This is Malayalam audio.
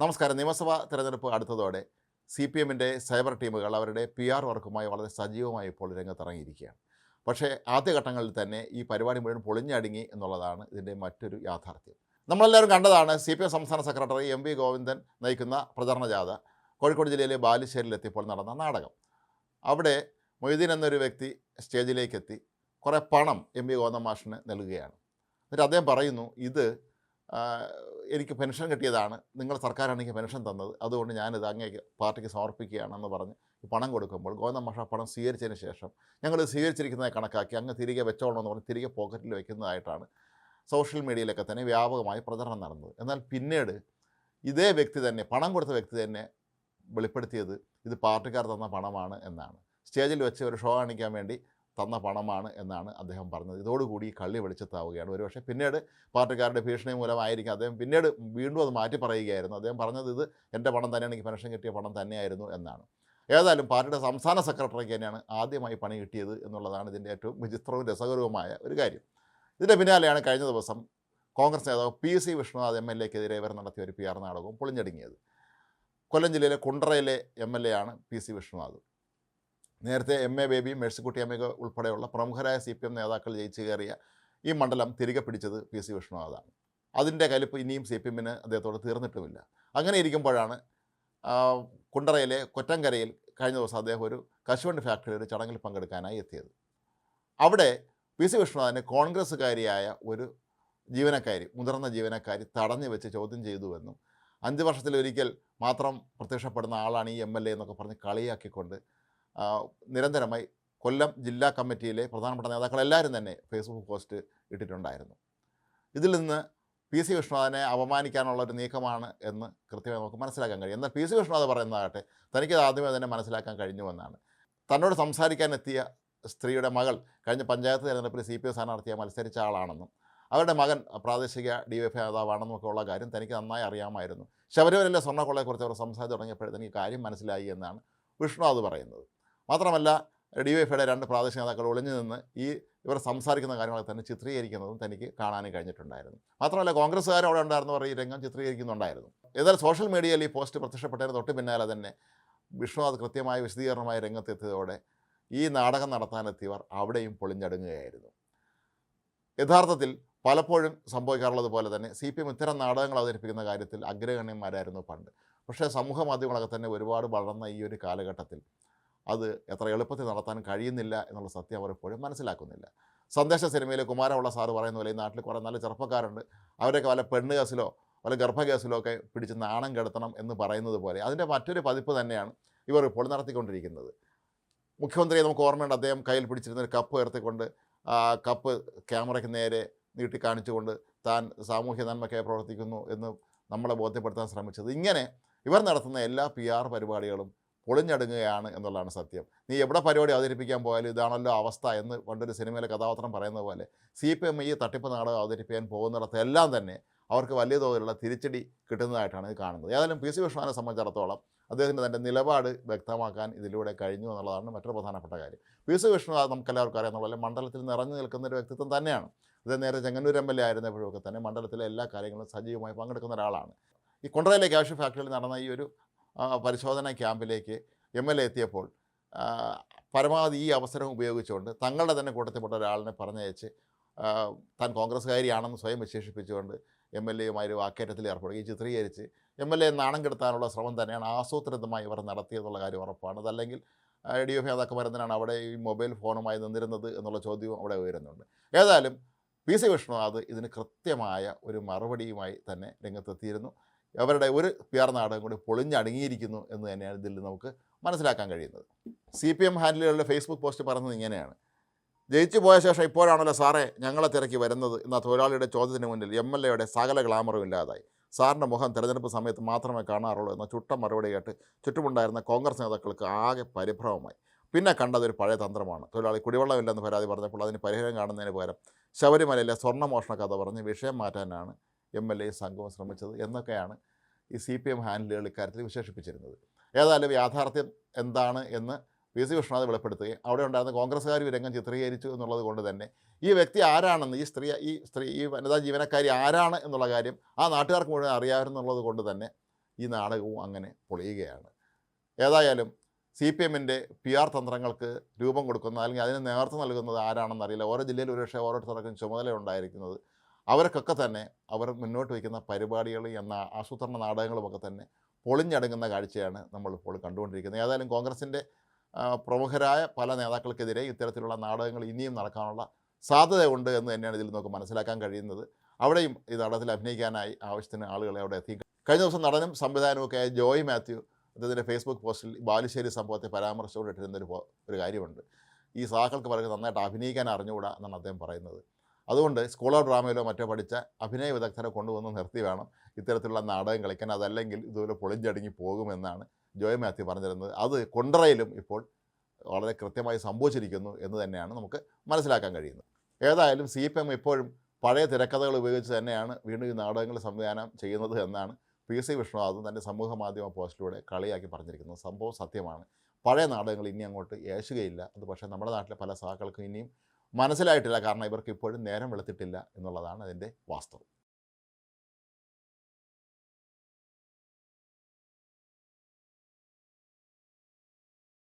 നമസ്കാരം. നിയമസഭാ തെരഞ്ഞെടുപ്പ് അടുത്തതോടെ സി പി എമ്മിന്റെ സൈബർ ടീമുകൾ അവരുടെ പി ആർ വർക്കുമായി വളരെ സജീവമായി ഇപ്പോൾ രംഗത്തിറങ്ങിയിരിക്കുകയാണ്. പക്ഷേ ആദ്യഘട്ടങ്ങളിൽ തന്നെ ഈ പരിപാടി മുഴുവൻ പൊളിഞ്ഞടുങ്ങി എന്നുള്ളതാണ് ഇതിന്റെ മറ്റൊരു യാഥാർത്ഥ്യം. നമ്മളെല്ലാവരും കണ്ടതാണ് സി പി എം സംസ്ഥാന സെക്രട്ടറി എം വി ഗോവിന്ദൻ നയിക്കുന്ന പ്രചരണ ജാഥ കോഴിക്കോട് ജില്ലയിലെ ബാലുശ്ശേരിയിലെത്തിയപ്പോൾ നടന്ന നാടകം. അവിടെ മൊയ്തീൻ എന്നൊരു വ്യക്തി സ്റ്റേജിലേക്കെത്തി കുറേ പണം എം വി ഗോവിന്ദൻ മാഷിന് നൽകുകയാണ്. എന്നിട്ട് അദ്ദേഹം പറയുന്നു ഇത് എനിക്ക് പെൻഷൻ കിട്ടിയതാണ്. നിങ്ങളുടെ സർക്കാരാണ് എനിക്ക് പെൻഷൻ തന്നത്. അതുകൊണ്ട് ഞാനിത് അങ്ങേക്ക് പാർട്ടിക്ക് സമർപ്പിക്കുകയാണെന്ന് പറഞ്ഞ് പണം കൊടുക്കുമ്പോൾ ഗോവിന്ദ മാഷ പണം സ്വീകരിച്ചതിന് ശേഷം ഞങ്ങൾ സ്വീകരിച്ചിരിക്കുന്നതായി കണക്കാക്കി അങ്ങ് തിരികെ വെച്ചോളണമെന്ന് പറഞ്ഞ് തിരികെ പോക്കറ്റിൽ വെക്കുന്നതായിട്ടാണ് സോഷ്യൽ മീഡിയയിലൊക്കെ തന്നെ വ്യാപകമായി പ്രചരണം നടന്നത്. എന്നാൽ പിന്നീട് ഇതേ വ്യക്തി തന്നെ പണം കൊടുത്ത വ്യക്തി തന്നെ വെളിപ്പെടുത്തിയത് ഇത് പാർട്ടിക്കാർ തന്ന പണമാണ് എന്നാണ്. സ്റ്റേജിൽ വെച്ച് ഒരു ഷോ കാണിക്കാൻ വേണ്ടി തന്ന പണമാണ് എന്നാണ് അദ്ദേഹം പറഞ്ഞത്. ഇതോടുകൂടി ഈ കള്ളി വെളിച്ചത്താവുകയാണ്. ഒരുപക്ഷെ പിന്നീട് പാർട്ടിക്കാരുടെ ഭീഷണി മൂലമായിരിക്കും. അദ്ദേഹം പിന്നീട് വീണ്ടും അത് മാറ്റി പറയുകയായിരുന്നു. അദ്ദേഹം പറഞ്ഞത് ഇത് എന്റെ പണം തന്നെയാണ് എനിക്ക് പെൻഷൻ കിട്ടിയ പണം തന്നെയായിരുന്നു എന്നാണ്. ഏതായാലും പാർട്ടിയുടെ സംസ്ഥാന സെക്രട്ടറിക്ക് തന്നെയാണ് ആദ്യമായി പണി കിട്ടിയത് എന്നുള്ളതാണ് ഇതിന്റെ ഏറ്റവും വിചിത്രവും രസകരവുമായ ഒരു കാര്യം. ഇതിന്റെ പിന്നാലെയാണ് കഴിഞ്ഞ ദിവസം കോൺഗ്രസ് നേതാവ് P C Vishnunath M L എക്കെതിരെ ഇവർ നടത്തിയ ഒരു പി ആർ നാടകവും പൊളിഞ്ഞടുങ്ങിയത്. കൊല്ലം ജില്ലയിലെ കുണ്ടറയിലെ എം എൽ എ ആണ് പി സി വിഷ്ണുനാഥ് നേരത്തെ എം എ ബേബി മേഴ്സിക്കുട്ടി അമ്മ ഉൾപ്പെടെയുള്ള പ്രമുഖരായ സി പി എം നേതാക്കൾ ജയിച്ചു കയറിയ ഈ മണ്ഡലം തിരികെ പിടിച്ചത് പി സി വിഷ്ണുനാഥാണ് അതിന്റെ കലിപ്പ് ഇനിയും സി പി എമ്മിന് അദ്ദേഹത്തോട് തീർന്നിട്ടുമില്ല. അങ്ങനെ ഇരിക്കുമ്പോഴാണ് കുണ്ടറയിലെ കൊറ്റങ്കരയിൽ കഴിഞ്ഞ ദിവസം അദ്ദേഹം ഒരു കശുവണ്ടി ഫാക്ടറിയുടെ ഒരു ചടങ്ങിൽ പങ്കെടുക്കാനായി എത്തിയത്. അവിടെ പി സി വിഷ്ണുനാഥിനെ കോൺഗ്രസ്സുകാരിയായ ഒരു ജീവനക്കാരി മുതിർന്ന ജീവനക്കാരി തടഞ്ഞു വെച്ച് ചോദ്യം ചെയ്തുവെന്നും അഞ്ച് വർഷത്തിലൊരിക്കൽ മാത്രം പ്രത്യക്ഷപ്പെടുന്ന ആളാണ് ഈ എം എൽ എ എന്നൊക്കെ പറഞ്ഞ് കളിയാക്കിക്കൊണ്ട് നിരന്തരമായി കൊല്ലം ജില്ലാ കമ്മിറ്റിയിലെ പ്രധാനപ്പെട്ട നേതാക്കളെല്ലാവരും തന്നെ ഫേസ്ബുക്ക് പോസ്റ്റ് ഇട്ടിട്ടുണ്ടായിരുന്നു. ഇതിൽ നിന്ന് പി സി വിഷ്ണുനാഥനെ അപമാനിക്കാനുള്ള ഒരു നീക്കമാണ് എന്ന് കൃത്യമായി നമുക്ക് മനസ്സിലാക്കാൻ കഴിയും. എന്നാൽ പി സി വിഷ്ണുനാഥ് പറയുന്നതാകട്ടെ തനിക്കത് ആദ്യമേ തന്നെ മനസ്സിലാക്കാൻ കഴിഞ്ഞുവെന്നാണ് തന്നോട് സംസാരിക്കാനെത്തിയ സ്ത്രീയുടെ മകൾ കഴിഞ്ഞ പഞ്ചായത്ത് തിരഞ്ഞെടുപ്പിൽ സി പി എം സ്ഥാനാർത്ഥിയെ മത്സരിച്ച ആളാണെന്നും അവരുടെ മകൻ പ്രാദേശിക ഡി എഫ് നേതാവാണെന്നും ഒക്കെ ഉള്ള കാര്യം തനിക്ക് നന്നായി അറിയാമായിരുന്നു. ശബരിമലയിലെ സ്വർണക്കൊള്ളയെക്കുറിച്ച് അവർ സംസാരിച്ച് തുടങ്ങിയപ്പോഴത്തേക്ക് ഈ കാര്യം മനസ്സിലായി എന്നാണ് വിഷ്ണു അത് പറയുന്നത്. മാത്രമല്ല ഡി വൈ രണ്ട് പ്രാദേശിക നേതാക്കൾ ഒളിഞ്ഞു നിന്ന് ഈ ഇവർ സംസാരിക്കുന്ന കാര്യങ്ങളൊക്കെ തന്നെ ചിത്രീകരിക്കുന്നതും തനിക്ക് കാണാനും കഴിഞ്ഞിട്ടുണ്ടായിരുന്നു. മാത്രമല്ല കോൺഗ്രസ്സുകാർ അവിടെ ഉണ്ടായിരുന്നവർ ഈ രംഗം ചിത്രീകരിക്കുന്നുണ്ടായിരുന്നു. ഏതായാലും സോഷ്യൽ മീഡിയയിൽ ഈ പോസ്റ്റ് പ്രത്യക്ഷപ്പെട്ടതിന് തൊട്ട് പിന്നാലെ തന്നെ വിഷ്ണുനാഥ് കൃത്യമായ വിശദീകരണമായി രംഗത്തെത്തിയതോടെ ഈ നാടകം നടത്താനെത്തിയവർ അവിടെയും പൊളിഞ്ഞടുങ്ങുകയായിരുന്നു. യഥാർത്ഥത്തിൽ പലപ്പോഴും സംഭവിക്കാറുള്ളത് പോലെ തന്നെ സി പി എം ഇത്തരം നാടകങ്ങൾ അവതരിപ്പിക്കുന്ന കാര്യത്തിൽ അഗ്രഗണ്യന്മാരായിരുന്നു പണ്ട്. പക്ഷേ സമൂഹ മാധ്യമങ്ങളൊക്കെ തന്നെ ഒരുപാട് വളർന്ന ഈ ഒരു കാലഘട്ടത്തിൽ അത് എത്ര എളുപ്പത്തിൽ നടത്താൻ കഴിയുന്നില്ല എന്നുള്ള സത്യം അവർ എപ്പോഴും മനസ്സിലാക്കുന്നില്ല. സന്ദേശ സിനിമയിൽ കുമാരമുള്ള സാറ് പറയുന്ന പോലെ ഈ നാട്ടിൽ കുറേ നല്ല ചെറുപ്പക്കാരുണ്ട്. അവരൊക്കെ വല്ല പെണ്ണ് കേസിലോ വല്ല ഗർഭ കേസിലോ ഒക്കെ പിടിച്ച് നാണം കെടുത്തണം എന്ന് പറയുന്നത് പോലെ അതിന്റെ മറ്റൊരു പതിപ്പ് തന്നെയാണ് ഇവർ ഇപ്പോൾ നടത്തിക്കൊണ്ടിരിക്കുന്നത്. മുഖ്യമന്ത്രിയെ നമുക്ക് ഓർമ്മയുണ്ട്. അദ്ദേഹം കയ്യിൽ പിടിച്ചിരുന്ന ഒരു കപ്പ് ഉയർത്തിക്കൊണ്ട് കപ്പ് ക്യാമറയ്ക്ക് നേരെ നീട്ടി കാണിച്ചുകൊണ്ട് താൻ സാമൂഹ്യ നന്മയ്ക്കായി പ്രവർത്തിക്കുന്നു എന്ന് നമ്മളെ ബോധ്യപ്പെടുത്താൻ ശ്രമിച്ചത്. ഇങ്ങനെ ഇവർ നടത്തുന്ന എല്ലാ പി പരിപാടികളും പൊളിഞ്ഞടുങ്ങുകയാണ് എന്നുള്ളതാണ് സത്യം. നീ എവിടെ പരിപാടി അവതരിപ്പിക്കാൻ പോയാലും ഇതാണല്ലോ അവസ്ഥ എന്ന് പണ്ടൊരു സിനിമയിലെ കഥാപാത്രം പറയുന്ന പോലെ സി പി എം ഈ തട്ടിപ്പ് നാടകം അവതരിപ്പിക്കാൻ പോകുന്നിടത്തെല്ലാം തന്നെ അവർക്ക് വലിയ തോതിലുള്ള തിരിച്ചടി കിട്ടുന്നതായിട്ടാണ് ഇത് കാണുന്നത്. ഏതായാലും പി സി വിഷ്ണുവിനെ സംബന്ധിച്ചിടത്തോളം അദ്ദേഹത്തിന്റെ തന്റെ നിലപാട് വ്യക്തമാക്കാൻ ഇതിലൂടെ കഴിഞ്ഞു എന്നുള്ളതാണ് മറ്റൊരു പ്രധാനപ്പെട്ട കാര്യം. പി സി വിഷ്ണു നമുക്കെല്ലാവർക്കും അറിയാവുന്ന പോലെ മണ്ഡലത്തിൽ നിറഞ്ഞു നിൽക്കുന്ന ഒരു വ്യക്തിത്വം തന്നെയാണ്. ഇത് നേരെ ചെങ്ങന്നൂർ എം എൽ എ ആയിരുന്നപ്പോഴൊക്കെ തന്നെ മണ്ഡലത്തിലെ എല്ലാ കാര്യങ്ങളും സജീവമായി പങ്കെടുക്കുന്ന ഒരാളാണ്. ഈ കൊണ്ടറയിലെ ക്യാഷ് ഫാക്ടറിയിൽ നടന്ന ഈ ഒരു പരിശോധനാ ക്യാമ്പിലേക്ക് എം എൽ എ എത്തിയപ്പോൾ പരമാവധി ഈ അവസരം ഉപയോഗിച്ചുകൊണ്ട് തങ്ങളുടെ തന്നെ കൂട്ടത്തിൽപ്പെട്ട ഒരാളിനെ പറഞ്ഞയച്ച് താൻ കോൺഗ്രസ്സുകാരിയാണെന്ന് സ്വയം വിശേഷിപ്പിച്ചുകൊണ്ട് എം എൽ എയുമായി ഒരു വാക്കേറ്റത്തിൽ ഏർപ്പെടുകയും ചിത്രീകരിച്ച് എം എൽ എ നാണം കെടുത്താനുള്ള ശ്രമം തന്നെയാണ് ആസൂത്രിതമായി ഇവർ നടത്തിയതെന്നുള്ള കാര്യം ഉറപ്പാണ്. അതല്ലെങ്കിൽ ഡി എഫ് വരുന്നതിനാണ് അവിടെ ഈ മൊബൈൽ ഫോണുമായി നിന്നിരുന്നത് എന്നുള്ള ചോദ്യവും അവിടെ ഉയരുന്നുണ്ട്. ഏതായാലും പി സി വിഷ്ണുനാഥ് ഇതിന് കൃത്യമായ ഒരു മറുപടിയുമായി തന്നെ രംഗത്തെത്തിയിരുന്നു. അവരുടെ ഒരു പി ആർ നാടകം കൂടി പൊളിഞ്ഞടങ്ങിയിരിക്കുന്നു എന്ന് തന്നെയാണ് ഇതിൽ നമുക്ക് മനസ്സിലാക്കാൻ കഴിയുന്നത്. സി പി എം ഹാൻഡിലുകളുടെ ഫേസ്ബുക്ക് പോസ്റ്റ് പറയുന്നത് ഇങ്ങനെയാണ്. ജയിച്ചു പോയ ശേഷം ഇപ്പോഴാണല്ലോ സാറേ ഞങ്ങളെ തിരക്കി വരുന്നത് എന്ന തൊഴിലാളിയുടെ ചോദ്യത്തിന് മുന്നിൽ എം എൽ എയുടെ സകല ഗ്ലാമറും ഇല്ലാതായി. സാറിന്റെ മുഖം തെരഞ്ഞെടുപ്പ് സമയത്ത് മാത്രമേ കാണാറുള്ളൂ എന്ന ചുട്ട മറുപടി കേട്ട് ചുറ്റുമുണ്ടായിരുന്ന കോൺഗ്രസ് നേതാക്കൾക്ക് ആകെ പരിഭ്രമമായി. പിന്നെ കണ്ടത് ഒരു പഴയ തന്ത്രമാണ്. തൊഴിലാളി കുടിവെള്ളമില്ലെന്ന് പരാതി പറഞ്ഞപ്പോൾ അതിന് പരിഹാരം കാണുന്നതിന് പകരം ശബരിമലയിലെ സ്വർണമോഷണ കഥ പറഞ്ഞ് വിഷയം മാറ്റാനാണ് എം എൽ എ സംഘവും ശ്രമിച്ചത് എന്നൊക്കെയാണ് ഈ സി പി എം ഹാൻഡിലുകൾ ഇക്കാര്യത്തിൽ വിശേഷിപ്പിച്ചിരുന്നത്. ഏതായാലും യാഥാർത്ഥ്യം എന്താണ് എന്ന് പി സി വിഷ്ണുനാഥ് വെളിപ്പെടുത്തുകയും അവിടെ ഉണ്ടായിരുന്ന കോൺഗ്രസ്സുകാർ ഈ രംഗം ചിത്രീകരിച്ചു എന്നുള്ളത് കൊണ്ട് തന്നെ ഈ വ്യക്തി ആരാണെന്ന് ഈ സ്ത്രീ ഈ സ്ത്രീ ഈ വനിതാ ജീവനക്കാരി ആരാണ് എന്നുള്ള കാര്യം ആ നാട്ടുകാർക്ക് മുഴുവൻ അറിയാമെന്നുള്ളത് കൊണ്ട് തന്നെ ഈ നാടകവും അങ്ങനെ പൊളിയുകയാണ്. ഏതായാലും സി പി എമ്മിന്റെ പി ആർ തന്ത്രങ്ങൾക്ക് രൂപം കൊടുക്കുന്ന അല്ലെങ്കിൽ അതിന് നേതൃത്വം നൽകുന്നത് ആരാണെന്നറിയില്ല. ഓരോ ജില്ലയിൽ ഒരുപക്ഷെ ഓരോരുത്തർക്കും ചുമതല ഉണ്ടായിരിക്കുന്നത് അവർക്കൊക്കെ തന്നെ അവർ മുന്നോട്ട് വയ്ക്കുന്ന പരിപാടികൾ എന്ന ആസൂത്രണ നാടകങ്ങളുമൊക്കെ തന്നെ പൊളിഞ്ഞടങ്ങുന്ന കാഴ്ചയാണ് നമ്മളിപ്പോൾ കണ്ടുകൊണ്ടിരിക്കുന്നത്. ഏതായാലും കോൺഗ്രസിന്റെ പ്രമുഖരായ പല നേതാക്കൾക്കെതിരെ ഇത്തരത്തിലുള്ള നാടകങ്ങൾ ഇനിയും നടക്കാനുള്ള സാധ്യതയുണ്ട് എന്ന് തന്നെയാണ് ഇതിൽ നമുക്ക് മനസ്സിലാക്കാൻ കഴിയുന്നത്. അവിടെയും ഈ നടത്തിൽ അഭിനയിക്കാനായി ആവശ്യത്തിന് ആളുകളെ അവിടെ എത്തി. കഴിഞ്ഞ ദിവസം നടനും സംവിധാനവുമൊക്കെ ആയ ജോയ് മാത്യു അദ്ദേഹത്തിന്റെ ഫേസ്ബുക്ക് പോസ്റ്റിൽ ബാലുശ്ശേരി സംഭവത്തെ പരാമർശത്തോടെ ഇട്ടിരുന്നൊരു ഒരു കാര്യമുണ്ട്. ഈ സഹാക്കൾക്ക് പറയുന്നത് നന്നായിട്ട് അഭിനയിക്കാൻ അറിഞ്ഞുകൂടാ എന്നാണ് അദ്ദേഹം പറയുന്നത്. അതുകൊണ്ട് സ്കൂളോ ഡ്രാമയിലോ മറ്റോ പഠിച്ച അഭിനയ വിദഗ്ധരെ കൊണ്ടുവന്ന് നിർത്തി വേണം ഇത്തരത്തിലുള്ള നാടകം കളിക്കാൻ. അതല്ലെങ്കിൽ ഇതുപോലെ പൊളിഞ്ചടങ്ങി പോകുമെന്നാണ് ജോയ് മാത്യു പറഞ്ഞിരുന്നത്. അത് കൊണ്ടറയിലും ഇപ്പോൾ വളരെ കൃത്യമായി സംഭവിച്ചിരിക്കുന്നു എന്ന് തന്നെയാണ് നമുക്ക് മനസ്സിലാക്കാൻ കഴിയുന്നത്. ഏതായാലും സി പി എം ഇപ്പോഴും പഴയ തിരക്കഥകൾ ഉപയോഗിച്ച് തന്നെയാണ് വീണ്ടും ഈ നാടകങ്ങൾ സംവിധാനം ചെയ്യുന്നത് എന്നാണ് പി സി വിഷ്ണുനാഥും തന്റെ സമൂഹ മാധ്യമ പോസ്റ്റിലൂടെ കളിയാക്കി പറഞ്ഞിരിക്കുന്നത്. സംഭവം സത്യമാണ്. പഴയ നാടകങ്ങൾ ഇനി അങ്ങോട്ട് ഏശുകയില്ല. അത് പക്ഷേ നമ്മുടെ നാട്ടിലെ പല സഹാക്കൾക്കും ഇനിയും മനസ്സിലായിട്ടില്ല. കാരണം ഇവർക്ക് ഇപ്പോഴും നേരം വെളുത്തിട്ടില്ല എന്നുള്ളതാണ് അതിന്റെ വാസ്തവം.